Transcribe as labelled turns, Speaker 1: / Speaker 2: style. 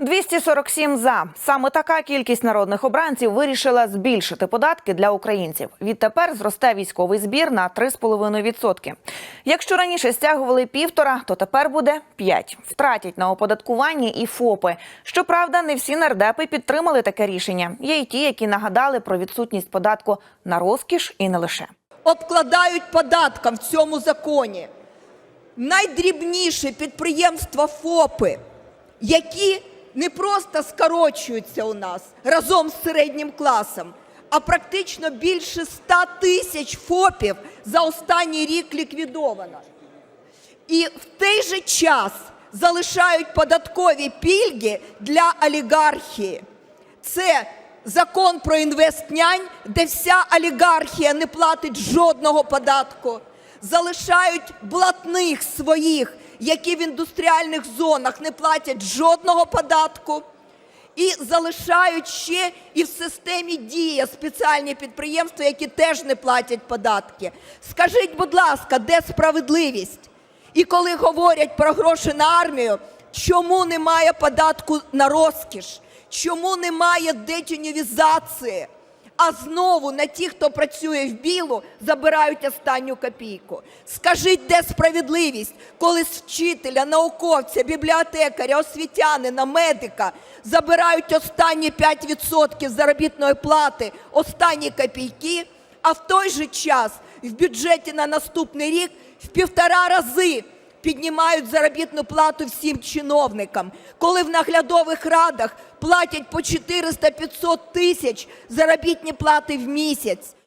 Speaker 1: 247 за саме така кількість народних обранців вирішила збільшити податки для українців. Відтепер зросте військовий збір на 3,5%. Якщо раніше стягували півтора, то тепер буде 5. Втратять на оподаткуванні і ФОПи. Щоправда, не всі нардепи підтримали таке рішення. Є й ті, які нагадали про відсутність податку на розкіш і не лише.
Speaker 2: обкладають податком в цьому законі найдрібніші підприємства ФОПи, які не просто скорочуються у нас разом з середнім класом, а практично більше 100 тисяч ФОПів за останній рік ліквідовано. І в той же час залишають податкові пільги для олігархії. Це закон про інвестнянь, де вся олігархія не платить жодного податку. Залишають блатних своїх, які в індустріальних зонах не платять жодного податку. І залишають ще і в системі дія спеціальні підприємства, які теж не платять податки. Скажіть, будь ласка, де справедливість? І коли говорять про гроші на армію, чому немає податку на розкіш? Чому немає детюнівізації? А знову на ті, хто працює в білу, забирають останню копійку. Скажіть, де справедливість, коли з вчителя, науковця, бібліотекаря, освітянина, медика забирають останні 5% заробітної плати, останні копійки, а в той же час в бюджеті на наступний рік в півтора рази піднімають заробітну плату всім чиновникам, коли в наглядових радах платять по 400-500 тисяч заробітні плати в місяць.